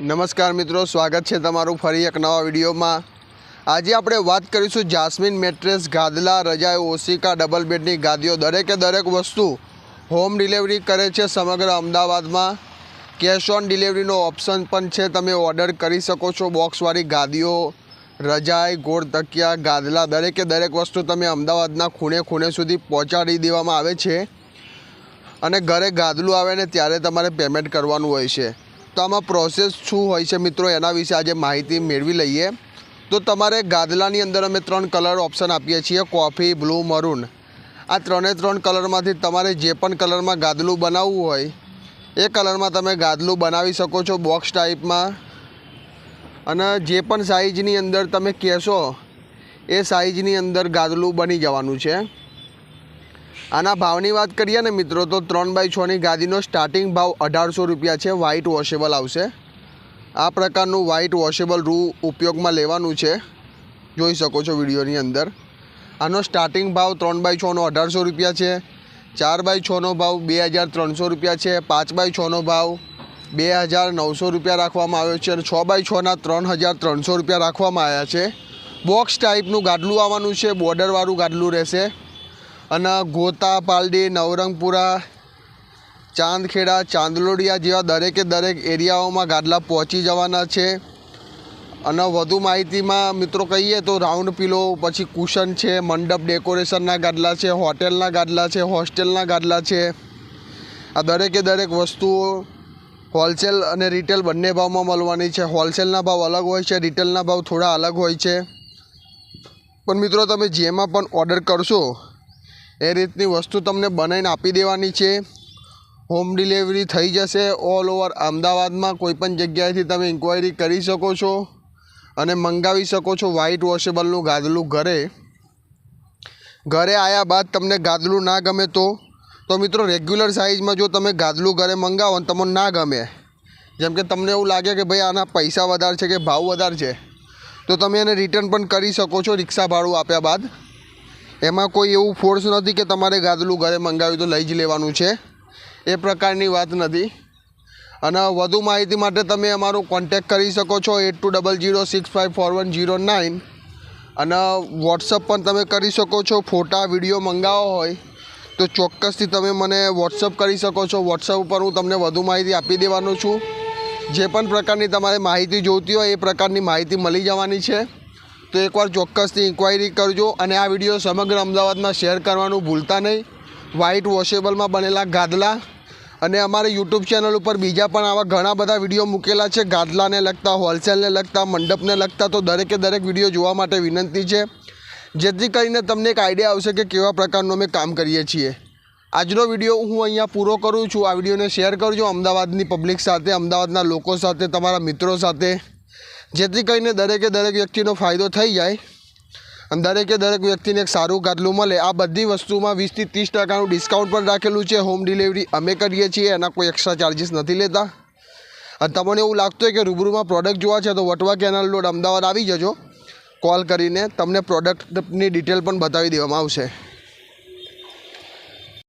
નમસ્કાર મિત્રો, સ્વાગત છે તમારું ફરી એક નવા વિડીયોમાં. આજે આપણે વાત કરીશું જાસ્મિન મેટ્રેસ ગાદલા રજાઈ ઓશિકા ડબલ બેડની ગાદીઓ, દરેકે દરેક વસ્તુ હોમ ડિલિવરી કરે છે સમગ્ર અમદાવાદમાં. કેશ ઓન ડિલિવરીનો ઓપ્શન પણ છે, તમે ઓર્ડર કરી શકો છો બોક્સવાળી ગાદીઓ, રજાઈ, ગોળ તકિયા, ગાદલા, દરેકે દરેક વસ્તુ તમે અમદાવાદના ખૂણે ખૂણે સુધી પહોંચાડી દેવામાં આવે છે. અને ઘરે ગાદલું આવે ને ત્યારે તમારે પેમેન્ટ કરવાનું હોય છે. આમાં પ્રોસેસ શું હોય છે મિત્રો એના વિશે આજે માહિતી મેળવી લઈએ. તો તમારે ગાદલાની અંદર અમે ત્રણ કલર ઓપ્શન આપીએ છીએ કોફી બ્લુ મરૂન આ ત્રણે ત્રણ કલરમાંથી તમારે જે પણ કલરમાં ગાદલું બનાવવું હોય, એ કલરમાં તમે ગાદલું બનાવી શકો છો બોક્સ ટાઈપમાં અને જે પણ સાઇઝની અંદર તમે કહેશો, એ સાઇઝની અંદર ગાદલું બની જવાનું છે. આના ભાવની વાત કરીએ ને, મિત્રો, તો ત્રણ બાય છની ગાદીનો સ્ટાર્ટિંગ ભાવ અઢારસો રૂપિયા છે. વ્હાઇટ વોશેબલ આવશે. આ પ્રકારનું વ્હાઇટ વોશેબલ રૂ ઉપયોગમાં લેવાનું છે. જોઈ શકો છો વિડીયોની અંદર. આનો સ્ટાર્ટિંગ ભાવ ત્રણ બાય છનો અઢારસો રૂપિયા છે. ચાર બાય છનો ભાવ બે હજાર ત્રણસો રૂપિયા છે. પાંચ બાય છનો ભાવ બે હજાર નવસો રૂપિયા રાખવામાં આવ્યો છે અને છ બાય છના ત્રણ હજાર ત્રણસો રૂપિયા રાખવામાં આવ્યા છે. બોક્સ ટાઈપનું ગાડલું આવવાનું છે. બોર્ડરવાળું ગાડલું રહેશે. અને ગોતા, પાલડી, નવરંગપુરા, ચાંદખેડા, ચાંદલોડિયા જેવા દરેકે દરેક એરિયાઓમાં ગાદલા પહોંચી જવાના છે. અને વધુ માહિતીમાં મિત્રો કહીએ તો રાઉન્ડ પીલો, પછી કુશન છે, મંડપ ડેકોરેશનના ગાદલા છે, હોટેલના ગાદલા છે, હોસ્ટેલના ગાદલા છે. આ દરેકે દરેક વસ્તુઓ હોલસેલ અને રિટેલ બંને ભાવમાં મળવાની છે. હોલસેલના ભાવ અલગ હોય છે, રિટેલના ભાવ થોડા અલગ હોય છે. પણ મિત્રો તમે જેમાં પણ ઓર્ડર કરશો એ રીતની વસ્તુ તમને બનાવીને આપી દેવાની છે. હોમ ડિલિવરી થઈ જશે ઓલ ઓવર અમદાવાદમાં. કોઈપણ જગ્યાએથી તમે ઇન્ક્વાયરી કરી શકો છો અને મંગાવી શકો છો વ્હાઇટ વોશેબલનું ગાદલું ઘરે. ઘરે આવ્યા બાદ તમને ગાદલું ના ગમે તો તો મિત્રો રેગ્યુલર સાઇઝમાં જો તમે ગાદલું ઘરે મંગાવો અને તમને ના ગમે. જેમ કે તમને એવું લાગે કે ભાઈ આના પૈસા વધારે છે કે ભાવ વધારે છે, તો તમે એને રિટર્ન પણ કરી શકો છો રિક્ષા ભાડું આપ્યા બાદ. એમાં કોઈ એવું ફોર્સ નથી કે તમારે ગાદલું ઘરે મંગાવ્યું તો લઈ જ લેવાનું છે. એ પ્રકારની વાત નથી. અને વધુ માહિતી માટે તમે અમારો કોન્ટેક કરી શકો છો eight two double zero six five four one zero nine અને વોટ્સઅપ પણ તમે કરી શકો છો, ફોટા વીડિયો મંગાવો હોય તો ચોક્કસથી તમે મને વોટ્સઅપ કરી શકો છો. વોટ્સઅપ ઉપર હું તમને વધુ માહિતી આપી દેવાનો છું. જે પણ પ્રકારની તમારે માહિતી જોઈતી હોય એ પ્રકારની માહિતી મળી જવાની છે. તો એકવાર ચોક્કસથી ઇન્ક્વાયરી કરજો અને આ વીડિયો સમગ્ર અમદાવાદમાં શેર કરવાનું ભૂલતા નહીં. વ્હાઇટ વોશેબલમાં બનેલા ગાદલા અને અમારી યુટ્યુબ ચેનલ ઉપર બીજા પણ આવા ઘણા બધા વીડિયો મૂકેલા છે. ગાદલાને લગતા, હોલસેલને લગતા, મંડપને લગતા તો દરેકે દરેક વીડિયો જોવા માટે વિનંતી છે. જેથી કરીને તમને એક આઈડિયા આવશે કે કેવા પ્રકારનું અમે કામ કરીએ છીએ. આજનો વીડિયો હું અહીંયા પૂરો કરું છું. આ વિડીયોને શેર કરજો અમદાવાદની પબ્લિક સાથે, અમદાવાદના લોકો સાથે, તમારા મિત્રો સાથે. જેથી કરીને દરેકે દરેક વ્યક્તિનો ફાયદો થઈ જાય અને દરેકે દરેક વ્યક્તિને એક સારું ગાદલું મળે. આ બધી વસ્તુમાં વીસથી ત્રીસ ટકાનું ડિસ્કાઉન્ટ પણ રાખેલું છે. હોમ ડિલિવરી અમે કરીએ છીએ, એના કોઈ એક્સ્ટ્રા ચાર્જિસ નથી લેતા. અને તમને એવું લાગતું હોય કે રૂબરૂમાં પ્રોડક્ટ જોવા છે તો વટવા કેનાલ રોડ અમદાવાદ આવી જજો. કોલ કરીને તમને પ્રોડક્ટની ડિટેલ પણ બતાવી દેવામાં આવશે.